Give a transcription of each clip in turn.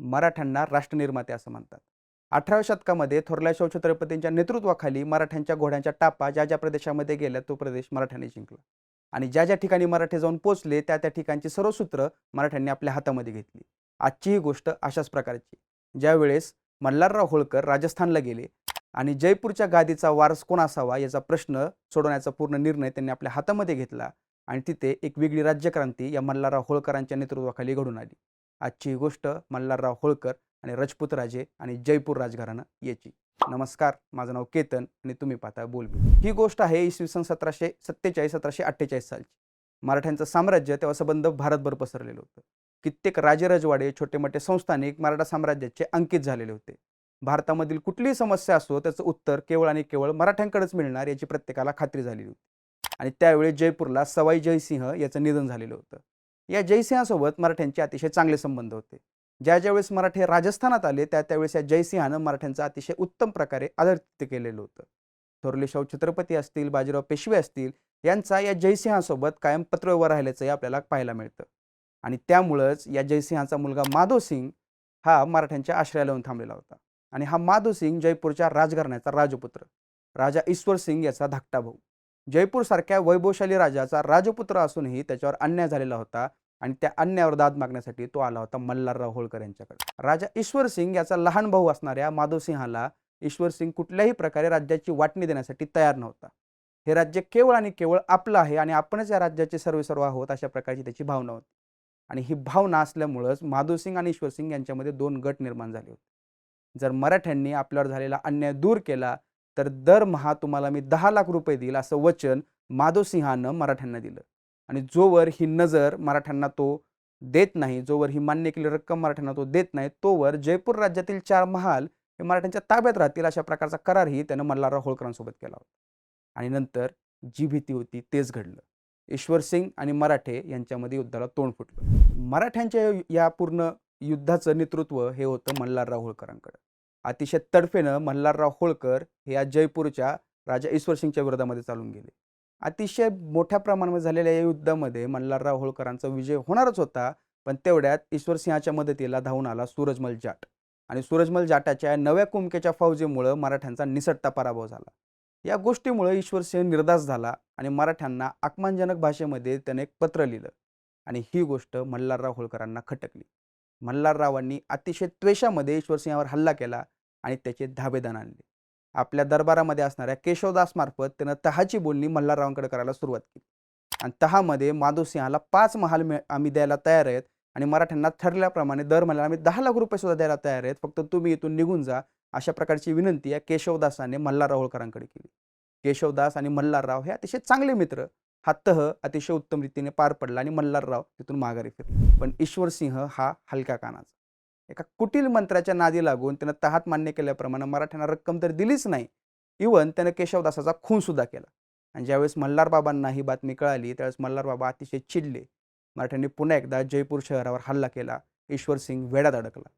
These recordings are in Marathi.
मराठ्यांना राष्ट्रनिर्माते असं म्हणतात. अठराव्या शतकामध्ये थोरल्या शिव छत्रपतींच्या नेतृत्वाखाली मराठ्यांच्या घोड्यांच्या टापा ज्या ज्या प्रदेशामध्ये गेल्या तो प्रदेश मराठ्यांनी जिंकला. आणि ज्या ज्या ठिकाणी मराठे जाऊन पोचले त्या त्या ठिकाणची सर्व सूत्र मराठ्यांनी आपल्या हातामध्ये घेतली. आजची ही गोष्ट अशाच प्रकारची. ज्यावेळेस मल्हारराव होळकर राजस्थानला गेले आणि जयपूरच्या गादीचा वारस कोण असावा याचा प्रश्न सोडवण्याचा पूर्ण निर्णय त्यांनी आपल्या हातामध्ये घेतला आणि तिथे एक वेगळी राज्यक्रांती या मल्हारराव होळकरांच्या नेतृत्वाखाली घडून आली. आजची ही गोष्ट मल्हारराव होळकर आणि रजपूत राजे आणि जयपूर राजघराणं याची. नमस्कार माझं नाव केतन आणि तुम्ही पाहता बोलबी ही गोष्ट आहे इसवी सन सतराशे सत्तेचाळीस सतराशे अठ्ठेचाळीस सालची. मराठ्यांचं साम्राज्य तेव्हा संबंध भारतभर पसरलेलं होतं. कित्येक राजेरजवाडे छोटे मोठे संस्थानिक मराठा साम्राज्याचे अंकित झालेले होते. भारतामधील कुठलीही समस्या असो त्याचं उत्तर केवळ आणि केवळ मराठ्यांकडेच मिळणार याची प्रत्येकाला खात्री झालेली होती. आणि त्यावेळी जयपूरला सवाई जयसिंह याचं निधन झालेलं होतं. या जयसिंहासोबत मराठ्यांचे अतिशय चांगले संबंध होते. ज्या ज्यावेळेस मराठे राजस्थानात आले त्या त्यावेळेस या जयसिंहानं मराठ्यांचं अतिशय उत्तम प्रकारे आदरातिथ्य केलेलं होतं. थोरले शाहू छत्रपती असतील बाजीराव पेशवे असतील यांचा या जयसिंहासोबत कायम पत्रव्यवहार राहिल्याचंही आपल्याला पाहायला मिळतं. आणि त्यामुळंच या जयसिंहाचा मुलगा माधव सिंग हा मराठ्यांच्या आश्रयाला येऊन थांबलेला होता. आणि हा माधव सिंग जयपूरच्या राजघराण्याचा राजपुत्र. राजा ईश्वर सिंग याचा धाकटा भाऊ. जयपूरसारख्या वैभवशाली राजाचा राजपुत्र असूनही त्याच्यावर अन्याय झालेला होता. आणि त्या अन्यायावर दाद मागण्यासाठी तो आला होता मल्हारराव होळकर यांच्याकडे. राजा ईश्वर सिंग याचा लहान भाऊ असणाऱ्या माधवसिंहाला ईश्वर सिंग कुठल्याही प्रकारे राज्याची वाटणी देण्यासाठी तयार नव्हता. हे राज्य केवळ आणि केवळ आपलं आहे आणि आपणच या राज्याचे सर्वेसर्व सर्व आहोत अशा प्रकारची त्याची भावना होती. आणि ही भावना असल्यामुळंच माधवसिंग आणि ईश्वर सिंग यांच्यामध्ये दोन गट निर्माण झाले होते. जर मराठ्यांनी आपल्यावर झालेला अन्याय दूर केला तर दरमहा तुम्हाला मी दहा लाख रुपये देईल असं वचन माधवसिंहानं मराठ्यांना दिलं. आणि जोवर ही नजर मराठ्यांना तो देत नाही जोवर ही मान्य केलेली रक्कम मराठ्यांना तो देत नाही तोवर जयपूर राज्यातील चार महाल हे मराठ्यांच्या ताब्यात राहतील अशा प्रकारचा करारही त्यानं मल्हारराव होळकरांसोबत केला होता. आणि नंतर जी भीती होती तेच घडलं. ईश्वर सिंग आणि मराठे यांच्यामध्ये युद्धाला तोंड फुटलं. मराठ्यांच्या या पूर्ण युद्धाचं नेतृत्व हे होतं मल्हारराव होळकरांकडं. अतिशय तडफेनं मल्हारराव होळकर हे या जयपूरच्या राजा ईश्वर सिंगच्या विरोधामध्ये चालून गेले. अतिशय मोठ्या प्रमाणामध्ये झालेल्या या युद्धामध्ये मल्हारराव होळकरांचा विजय होणारच होता पण तेवढ्यात ईश्वर सिंहाच्या मदतीला धावून आला सूरजमल जाट. आणि सूरजमल जाटाच्या नव्या कुमकेच्या फौजेमुळं मराठ्यांचा निसटता पराभव झाला. या गोष्टीमुळे ईश्वर सिंह निर्दास झाला आणि मराठ्यांना आत्मनजनक भाषेमध्ये त्याने एक पत्र लिहिलं. आणि ही गोष्ट मल्हारराव होळकरांना खटकली. मल्हाररावांनी अतिशय त्वेषामध्ये ईश्वरसिंहावर हल्ला केला आणि त्याचे धाबेदान आणले. आपल्या दरबारामध्ये असणाऱ्या केशवदासमार्फत त्यानं तहाची बोलणी मल्हाररावांकडे करायला सुरुवात केली. आणि तहामध्ये माधोसिंहाला पाच महाल मिळ आम्ही द्यायला तयार आहेत आणि मराठ्यांना ठरल्याप्रमाणे दर महिन्याला आम्ही दहा लाख रुपये सुद्धा द्यायला तयार आहेत. फक्त तुम्ही इथून निघून जा. अशा प्रकारची विनंती या केशवदासाने मल्हारराव होळकरांकडे केली. केशवदास आणि मल्हारराव हे अतिशय चांगले मित्र. हा तह अतिशय उत्तम रीतीने पार पडला आणि मल्हारराव तिथून माघारी फिरला. पण ईश्वरसिंह हा हलक्या कानाचा. एका कुटील मंत्र्याच्या नादी लागून त्यानं तहात मान्य केल्याप्रमाणे मराठ्यांना रक्कम तर दिलीच नाही. इवन त्यानं केशवदासाचा खून सुद्धा केला. आणि ज्यावेळेस मल्हारबाबांना ही बातमी कळाली त्यावेळेस मल्हारबाबा अतिशय चिडले. मराठ्यांनी पुन्हा एकदा जयपूर शहरावर हल्ला केला. ईश्वर सिंग वेड्यात अडकला.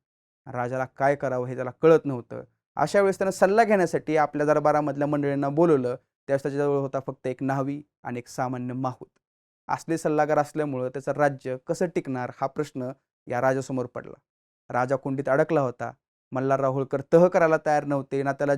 राजाला काय करावं हे त्याला कळत नव्हतं. अशा वेळेस त्यानं सल्ला घेण्यासाठी आपल्या दरबारामधल्या मंडळींना बोलवलं. त्यावेळेस त्याच्याजवळ होता फक्त एक न्हावी आणि एक सामान्य माहूत. असले सल्लागार असल्यामुळं त्याचं राज्य कसं टिकणार हा प्रश्न या राजासमोर पडला. राजा कुंडीत अडकला होता. मल्हारराव होळकर तह करायला तयार नव्हते. ना त्याला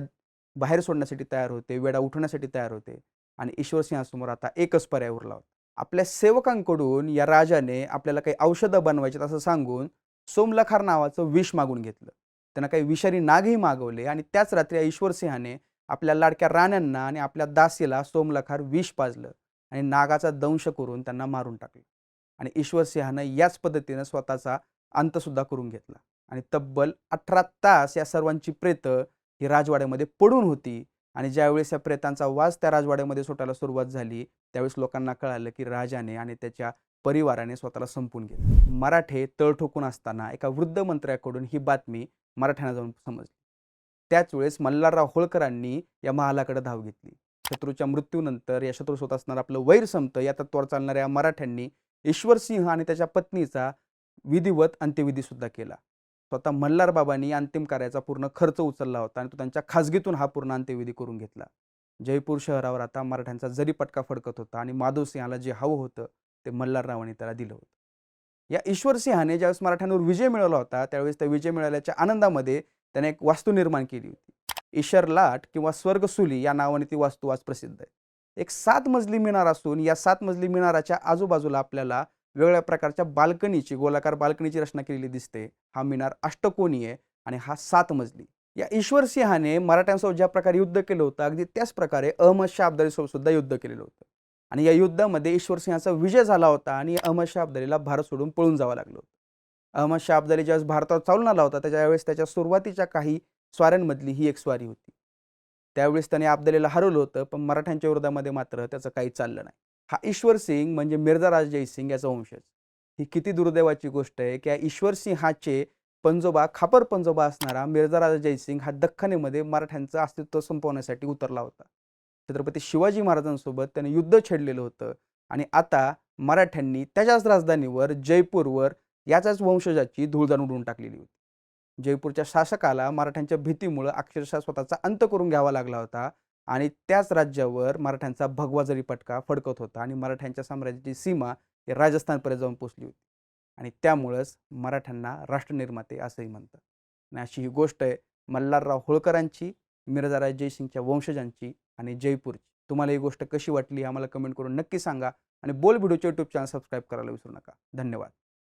बाहेर सोडण्यासाठी तयार होते. वेडा उठवण्यासाठी तयार होते. आणि ईश्वरसिंहासमोर आता एकच पर्याय उरला होता. आपल्या सेवकांकडून या राजाने आपल्याला काही औषधं बनवायचे असं सांगून सोमलखार नावाचं विष मागून घेतलं. त्यांना काही विषारी नागही मागवले आणि त्याच रात्री या ईश्वरसिंहाने आपल्या लाडक्या राण्यांना आणि आपल्या दासीला सोमलखार विष पाजलं आणि नागाचा दंश करून त्यांना मारून टाकलं. आणि ईश्वरसिंहानं याच पद्धतीनं स्वतःचा अंतसुद्धा करून घेतला. आणि तब्बल अठरा तास या सर्वांची प्रेतं ही राजवाड्यामध्ये पडून होती. आणि ज्यावेळेस या प्रेतांचा वास त्या राजवाड्यामध्ये सुटायला सुरुवात झाली त्यावेळेस लोकांना कळालं की राजाने आणि त्याच्या परिवाराने स्वतःला संपून घेतलं. मराठे तळ ठोकून असताना एका वृद्ध मंत्र्याकडून ही बातमी मराठ्यांना जाऊन समजली. त्याच वेळेस मल्हारराव होळकरांनी या महालाकडे धाव घेतली. शत्रूच्या मृत्यूनंतर या शत्रू स्वतः असणारं आपलं वैर संपतं या तत्वावर चालणाऱ्या मराठ्यांनी ईश्वरसिंह आणि त्याच्या पत्नीचा विधिवत अंत्यविधी सुद्धा केला. स्वतः मल्हार बाबांनी अंतिम कार्याचा पूर्ण खर्च उचलला होता आणि तो त्यांच्या खाजगीतून हा पूर्ण अंत्यविधी करून घेतला. जयपूर शहरावर आता मराठ्यांचा जरी पटका फडकत होता आणि माधवसिंहाला जे हवं होतं ते मल्हाररावांनी त्याला दिलं होतं. या ईश्वरसिंहाने ज्यावेळेस मराठ्यांवर विजय मिळवला होता त्यावेळेस त्या विजय मिळाल्याच्या आनंदामध्ये त्याने एक वास्तू निर्माण केली होती. ईश्वर लाट किंवा स्वर्गसुली या नावाने ती वास्तू आज प्रसिद्ध आहे. एक सात मजली मिनार असून या सात मजली मिनाराच्या आजूबाजूला आपल्याला वेगवेगळ्या प्रकारच्या बाल्कनीची गोलाकार बाल्कनीची रचना केलेली दिसते. हा मिनार अष्टकोनी आहे आणि हा सात मजली. या ईश्वर सिंहाने मराठ्यांसोबत ज्या प्रकारे युद्ध केलं होतं अगदी त्याच प्रकारे अहमद शाह अब्दालीसोबत सुद्धा युद्ध केलेलं होतं. आणि या युद्धामध्ये ईश्वर सिंहाचा विजय झाला होता आणि अहमद शाह अब्दालीला भारत सोडून पळून जावं लागलं होतं. अहमद शाह अब्दाली ज्यावेळेस भारतावर चालून आला होता त्याच्यावेळेस त्याच्या सुरुवातीच्या काही स्वाऱ्यांमधली ही एक स्वारी होती. त्यावेळेस त्याने अब्दालीला हरवलं होतं पण मराठ्यांच्या विरोधामध्ये मात्र त्याचं काही चाललं नाही. हा ईश्वर सिंग म्हणजे मिर्झा राज जयसिंग याचा वंशज. ही किती दुर्दैवाची गोष्ट आहे की ईश्वर ईश्वर सिंहाचे पंजोबा खापर पंजोबा असणारा मिर्झा राजा जयसिंग हा दख्खनीमध्ये मराठ्यांचं अस्तित्व संपवण्यासाठी उतरला होता. छत्रपती शिवाजी महाराजांसोबत त्याने युद्ध छेडलेलं होतं आणि आता मराठ्यांनी त्याच्याच राजधानीवर जयपूरवर याच्याच वंशजाची धूळदाण उडवून टाकलेली होती. जयपूरच्या शासकाला मराठ्यांच्या भीतीमुळं अक्षरशः स्वतःचा अंत करून घ्यावा लागला होता. आणि त्याच राज्यावर मराठ्यांचा भगवा जरी पटका फडकत होता आणि मराठ्यांच्या साम्राज्याची सीमा ही राजस्थानपर्यंत जाऊन पोचली होती. आणि त्यामुळंच मराठ्यांना राष्ट्रनिर्माते असंही म्हणतात. आणि अशी ही गोष्ट आहे मल्हारराव होळकरांची मिर्झाराज जयसिंगच्या वंशजांची आणि जयपूरची. तुम्हाला ही गोष्ट कशी वाटली आम्हाला कमेंट करून नक्की सांगा आणि बोल व्हिडिओचे यूट्यूब चॅनल सबस्क्राईब करायला विसरू नका. धन्यवाद.